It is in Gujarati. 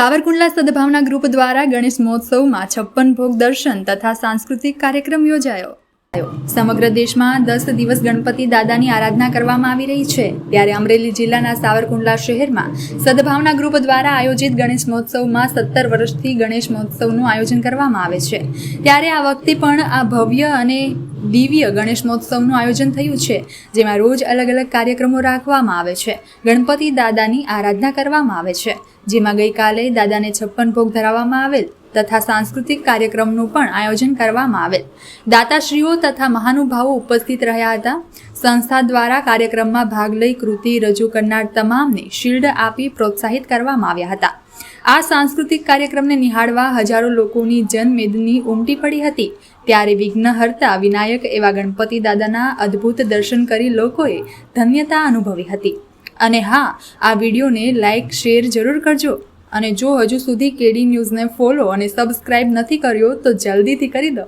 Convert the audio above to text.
સાવરકુંડલા સદભાવના ગ્રુપ દ્વારા ગણેશ મહોત્સવમાં છપ્પન ભોગ દર્શન તથા સાંસ્કૃતિક કાર્યક્રમ યોજાયો. સમગ્ર દેશમાં દસ દિવસ ગણપતિ દાદાની આરાધના કરવામાં આવી રહી છે. ત્યારે અમરેલી જિલ્લાના સાવરકુંડલા શહેરમાં સદભાવના ગ્રુપ દ્વારા આયોજિત ગણેશ મહોત્સવમાં સત્તર વર્ષથી ગણેશ મહોત્સવનું આયોજન કરવામાં આવે છે. ત્યારે આ વખતે પણ આ ભવ્ય અને દિવ્ય ગણેશ મહોત્સવનું આયોજન થયું છે, જેમાં રોજ અલગ અલગ કાર્યક્રમો રાખવામાં આવે છે. ગણપતિ દાદાની આરાધના કરવામાં આવે છે, જેમાં ગઈકાલે દાદાને છપ્પન ભોગ ધરાવવામાં આવેલ તથા સાંસ્કૃતિક કાર્યક્રમનું પણ આયોજન કરવામાં આવેલ. દાતાશ્રીઓ તથા મહાનુભાવો ઉપસ્થિત રહ્યા હતા. સંસ્થા દ્વારા કાર્યક્રમમાં ભાગ લઈ કૃતિ રજૂ કરનાર તમામને શિલ્ડ આપી પ્રોત્સાહિત કરવામાં આવ્યા હતા. આ સાંસ્કૃતિક કાર્યક્રમને નિહાળવા હજારો લોકોની જનમેદની ઉમટી પડી હતી. ત્યારે વિઘ્નહર્તા વિનાયક એવા ગણપતિ દાદાના અદ્ભુત દર્શન કરી લોકોએ ધન્યતા અનુભવી હતી. અને હા, આ વિડીયોને લાઇક શેર જરૂર કરજો. અને જો હજુ સુધી કેડી ન્યૂઝને ફોલો અને સબસ્ક્રાઇબ નથી કર્યો, તો જલ્દીથી કરી દો.